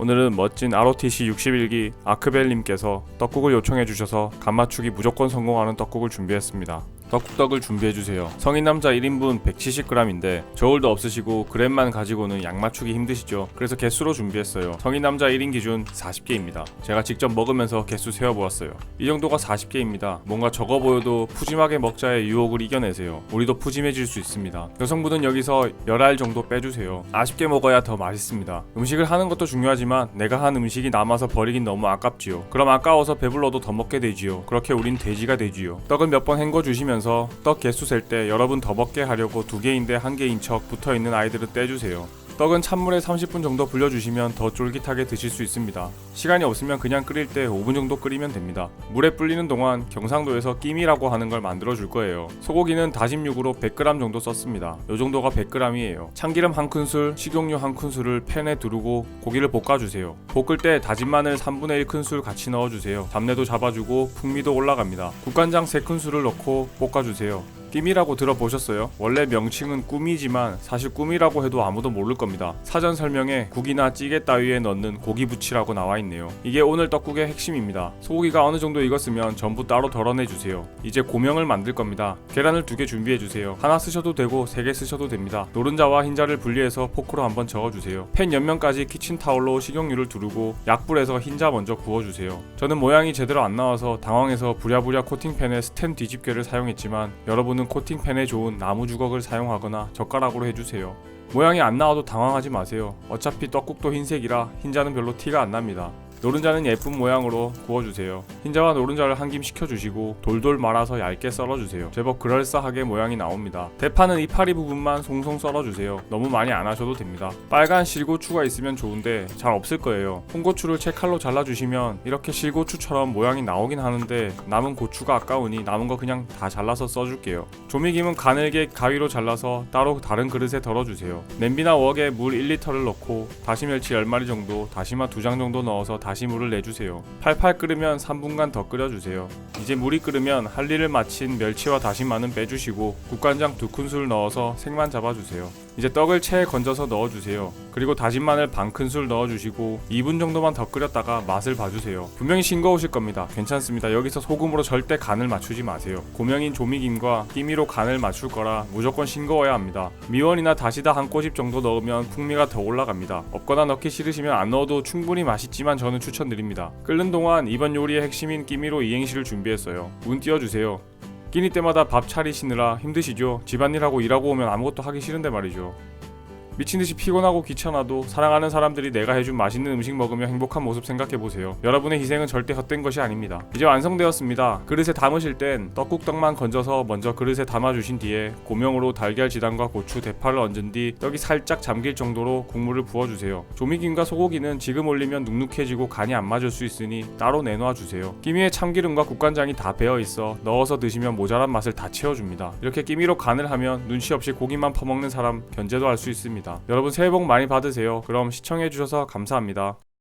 오늘은 멋진 ROTC 61기 아크벨님께서 떡국을 요청해 주셔서 간 맞추기 무조건 성공하는 떡국을 준비했습니다. 떡국떡을 준비해 주세요. 성인 남자 1인분 170g인데 저울도 없으시고 그램만 가지고는 양 맞추기 힘드시죠? 그래서 개수로 준비했어요. 성인 남자 1인 기준 40개입니다. 제가 직접 먹으면서 개수 세어 보았어요. 이 정도가 40개입니다. 뭔가 적어 보여도 푸짐하게 먹자의 유혹을 이겨내세요. 우리도 푸짐해질 수 있습니다. 여성분은 여기서 열알 정도 빼주세요. 아쉽게 먹어야 더 맛있습니다. 음식을 하는 것도 중요하지만 내가 한 음식이 남아서 버리긴 너무 아깝지요. 그럼 아까워서 배불러도 더 먹게 되지요. 그렇게 우린 돼지가 되지요. 떡을 몇 번 헹궈 주시면 서 떡 개수 셀 때 여러분 더 먹게 하려고 두 개인데 한 개인 척 붙어 있는 아이들을 떼주세요. 떡은 찬물에 30분 정도 불려주시면 더 쫄깃하게 드실 수 있습니다. 시간이 없으면 그냥 끓일 때 5분 정도 끓이면 됩니다. 물에 불리는 동안 경상도에서 끼미라고 하는 걸 만들어 줄 거예요. 소고기는 다짐 육으로 100g 정도 썼습니다. 요 정도가 100g이에요. 참기름 한 큰술, 식용유 한 큰술을 팬에 두르고 고기를 볶아주세요. 볶을 때 다진 마늘 3분의 1 큰술 같이 넣어주세요. 잡내도 잡아주고 풍미도 올라갑니다. 국간장 3큰술을 넣고 볶아주세요. 끼미라고 들어보셨어요? 원래 명칭은 꿈이지만 사실 꿈이라고 해도 아무도 모를 겁니다. 사전 설명에 국이나 찌개 따위에 넣는 고기 부치라고 나와 있네요. 이게 오늘 떡국의 핵심입니다. 소고기가 어느 정도 익었으면 전부 따로 덜어내 주세요. 이제 고명을 만들 겁니다. 계란을 두 개 준비해 주세요. 하나 쓰셔도 되고 세 개 쓰셔도 됩니다. 노른자와 흰자를 분리해서 포크로 한번 저어 주세요. 팬 옆면까지 키친 타올로 식용유를 두르고 약불에서 흰자 먼저 구워 주세요. 저는 모양이 제대로 안 나와서 당황해서 부랴부랴 코팅팬에 스텐 뒤집개를 사용했지만 여러분 은 코팅팬에 좋은 나무 주걱을 사용하거나 젓가락으로 해주세요. 모양이 안 나와도 당황하지 마세요. 어차피 떡국도 흰색이라 흰자는 별로 티가 안 납니다. 노른자는 예쁜 모양으로 구워주세요. 흰자와 노른자를 한 김 식혀주시고 돌돌 말아서 얇게 썰어주세요. 제법 그럴싸하게 모양이 나옵니다. 대파는 이파리 부분만 송송 썰어주세요. 너무 많이 안 하셔도 됩니다. 빨간 실고추가 있으면 좋은데 잘 없을 거예요. 홍고추를 채 칼로 잘라주시면 이렇게 실고추처럼 모양이 나오긴 하는데 남은 고추가 아까우니 남은 거 그냥 다 잘라서 써줄게요. 조미김은 가늘게 가위로 잘라서 따로 다른 그릇에 덜어주세요. 냄비나 웍에 물 1리터를 넣고 다시멸치 10마리 정도, 다시마 2장 정도 넣어서 다시 물을 내주세요. 팔팔 끓으면 3분간 더 끓여주세요. 이제 물이 끓으면 할 일을 마친 멸치와 다시마는 빼주시고 국간장 두 큰술 넣어서 색만 잡아주세요. 이제 떡을 체에 건져서 넣어주세요. 그리고 다진 마늘 반 큰술 넣어주시고 2분 정도만 더 끓였다가 맛을 봐주세요. 분명히 싱거우실 겁니다. 괜찮습니다. 여기서 소금으로 절대 간을 맞추지 마세요. 고명인 조미김과 끼미로 간을 맞출 거라 무조건 싱거워야 합니다. 미원이나 다시다 한 꼬집 정도 넣으면 풍미가 더 올라갑니다. 없거나 넣기 싫으시면 안 넣어도 충분히 맛있지만 저는 추천드립니다. 끓는 동안 이번 요리의 핵심인 끼미로 이행시를 준비했어요. 운 띄워주세요. 끼니 때마다 밥 차리시느라 힘드시죠? 집안일하고 일하고 오면 아무것도 하기 싫은데 말이죠. 미친듯이 피곤하고 귀찮아도 사랑하는 사람들이 내가 해준 맛있는 음식 먹으며 행복한 모습 생각해보세요. 여러분의 희생은 절대 헛된 것이 아닙니다. 이제 완성되었습니다. 그릇에 담으실 땐 떡국떡만 건져서 먼저 그릇에 담아주신 뒤에 고명으로 달걀 지단과 고추, 대파를 얹은 뒤 떡이 살짝 잠길 정도로 국물을 부어주세요. 조미김과 소고기는 지금 올리면 눅눅해지고 간이 안 맞을 수 있으니 따로 내놔 주세요. 끼미에 참기름과 국간장이 다 배어 있어 넣어서 드시면 모자란 맛을 다 채워줍니다. 이렇게 끼미로 간을 하면 눈치 없이 고기만 퍼먹는 사람 견제도 할 수 여러분 새해 복 많이 받으세요. 그럼 시청해주셔서 감사합니다.